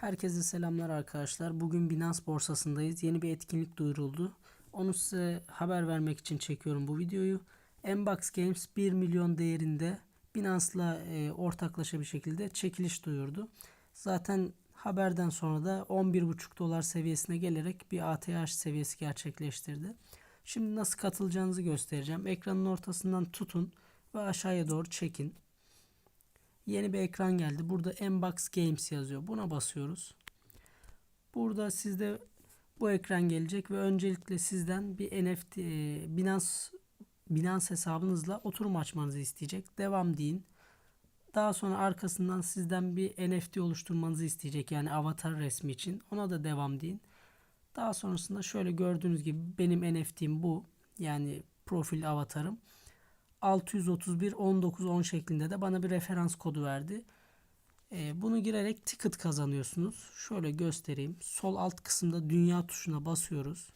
Herkese selamlar arkadaşlar. Bugün Binance borsasındayız. Yeni bir etkinlik duyuruldu. Onu size haber vermek için çekiyorum bu videoyu. Mbox Games 1 milyon değerinde Binance'la e, ortaklaşa bir şekilde çekiliş duyurdu. Zaten haberden sonra da 11,5 dolar seviyesine gelerek bir ATH seviyesi gerçekleştirdi. Şimdi nasıl katılacağınızı göstereceğim. Ekranın ortasından tutun ve aşağıya doğru çekin. Yeni bir ekran geldi. Burada Mbox Games yazıyor. Buna basıyoruz. Burada sizde bu ekran gelecek ve öncelikle sizden bir NFT e, Binance Binance hesabınızla oturum açmanızı isteyecek. Devam deyin. Daha sonra arkasından sizden bir NFT oluşturmanızı isteyecek. Yani avatar resmi için. Ona da devam deyin. Daha sonrasında şöyle gördüğünüz gibi benim NFT'm bu. Yani profil avatarım. 631 19 10 şeklinde de bana bir referans kodu verdi. Ee, bunu girerek ticket kazanıyorsunuz. Şöyle göstereyim. Sol alt kısımda dünya tuşuna basıyoruz.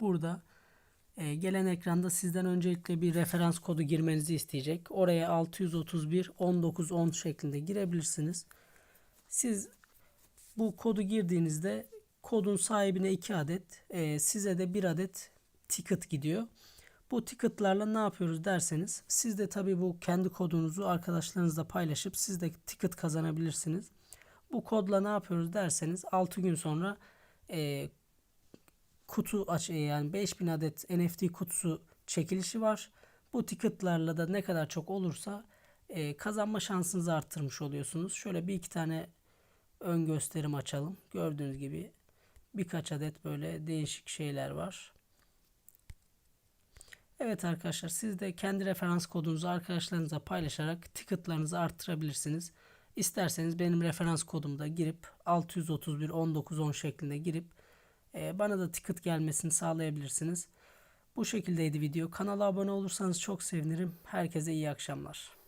Burada e, gelen ekranda sizden öncelikle bir referans kodu girmenizi isteyecek. Oraya 631 19 10 şeklinde girebilirsiniz. Siz bu kodu girdiğinizde kodun sahibine 2 adet, e, size de 1 adet ticket gidiyor. Bu ticketlarla ne yapıyoruz derseniz siz de tabii bu kendi kodunuzu arkadaşlarınızla paylaşıp siz de ticket kazanabilirsiniz. Bu kodla ne yapıyoruz derseniz 6 gün sonra e, kutu aç e, yani 5000 adet NFT kutusu çekilişi var. Bu ticketlarla da ne kadar çok olursa e, kazanma şansınızı arttırmış oluyorsunuz. Şöyle bir iki tane ön gösterim açalım. Gördüğünüz gibi birkaç adet böyle değişik şeyler var. Evet arkadaşlar siz de kendi referans kodunuzu arkadaşlarınıza paylaşarak ticketlarınızı arttırabilirsiniz. İsterseniz benim referans kodumda girip 631 19 10 şeklinde girip e, bana da ticket gelmesini sağlayabilirsiniz. Bu şekildeydi video. Kanala abone olursanız çok sevinirim. Herkese iyi akşamlar.